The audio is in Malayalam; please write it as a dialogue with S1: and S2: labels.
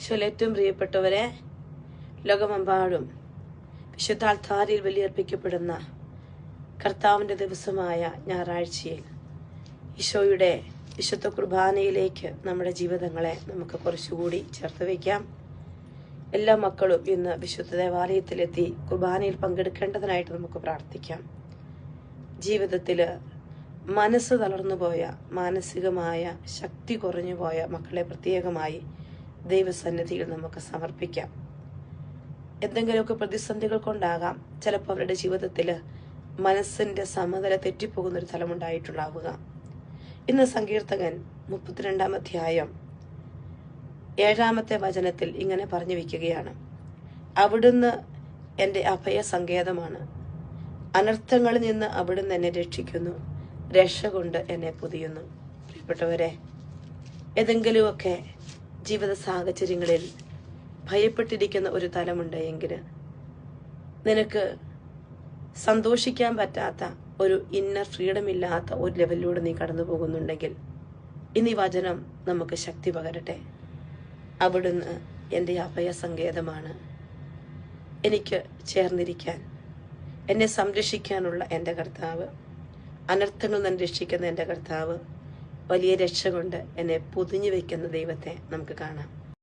S1: ഈശോയിൽ ഏറ്റവും പ്രിയപ്പെട്ടവരെ ലോകമെമ്പാടും വിശുദ്ധ ധാരിയിൽ ബലിയർപ്പിക്കപ്പെടുന്ന കർത്താവിന്റെ ദിവസമായ ഞായറാഴ്ചയിൽ ഈശോയുടെ വിശുദ്ധ കുർബാനയിലേക്ക് നമ്മുടെ ജീവിതങ്ങളെ നമുക്ക് കുറച്ചുകൂടി ചേർത്ത് വയ്ക്കാം. എല്ലാ മക്കളും ഇന്ന് വിശുദ്ധ ദേവാലയത്തിലെത്തി കുർബാനയിൽ പങ്കെടുക്കേണ്ടതിനായിട്ട് നമുക്ക് പ്രാർത്ഥിക്കാം. ജീവിതത്തിൽ മനസ്സ് തളർന്നു പോയ മാനസികമായ ശക്തി കുറഞ്ഞു പോയ മക്കളെ പ്രത്യേകമായി ദൈവസന്നിധിയിൽ നമുക്ക് സമർപ്പിക്കാം. എന്തെങ്കിലുമൊക്കെ പ്രതിസന്ധികൾ കൊണ്ടാകാം ചിലപ്പോൾ അവരുടെ ജീവിതത്തിൽ മനസ്സിന്റെ സമനില തെറ്റിപ്പോകുന്ന ഒരു തലമുണ്ടായിട്ടുണ്ടാവുക ഇന്ന് സങ്കീർത്തകൻ മുപ്പത്തിരണ്ടാം അധ്യായം ഏഴാമത്തെ വചനത്തിൽ ഇങ്ങനെ പറഞ്ഞു വയ്ക്കുകയാണ് അവിടുന്ന് എന്റെ അഭയ സങ്കേതമാണ് അനർത്ഥങ്ങളിൽ നിന്ന് അവിടുന്ന് എന്നെ രക്ഷിക്കുന്നു. രക്ഷ കൊണ്ട് എന്നെ പൊതിയുന്നു. പ്രിയപ്പെട്ടവരെ ഏതെങ്കിലുമൊക്കെ ജീവിത സാഹചര്യങ്ങളിൽ ഭയപ്പെട്ടിരിക്കുന്ന ഒരു തലമുണ്ട് എങ്കിൽ നിനക്ക് സന്തോഷിക്കാൻ പറ്റാത്ത ഒരു ഇന്നർ ഫ്രീഡം ഇല്ലാത്ത ഒരു ലെവലിലൂടെ നീ കടന്നു പോകുന്നുണ്ടെങ്കിൽ ഇനി വചനം നമുക്ക് ശക്തി പകരട്ടെ. അവിടുന്ന് എന്റെ അഭയ സങ്കേതമാണ്. എനിക്ക് ചേർന്നിരിക്കാൻ എന്നെ സംരക്ഷിക്കാനുള്ള എന്റെ കർത്താവ് അനർത്ഥങ്ങൾ നിന്ന് രക്ഷിക്കുന്ന എന്റെ കർത്താവ് വലിയ രക്ഷ കൊണ്ട് എന്നെ പൊതിഞ്ഞു വയ്ക്കുന്ന ദൈവത്തെ നമുക്ക് കാണാം.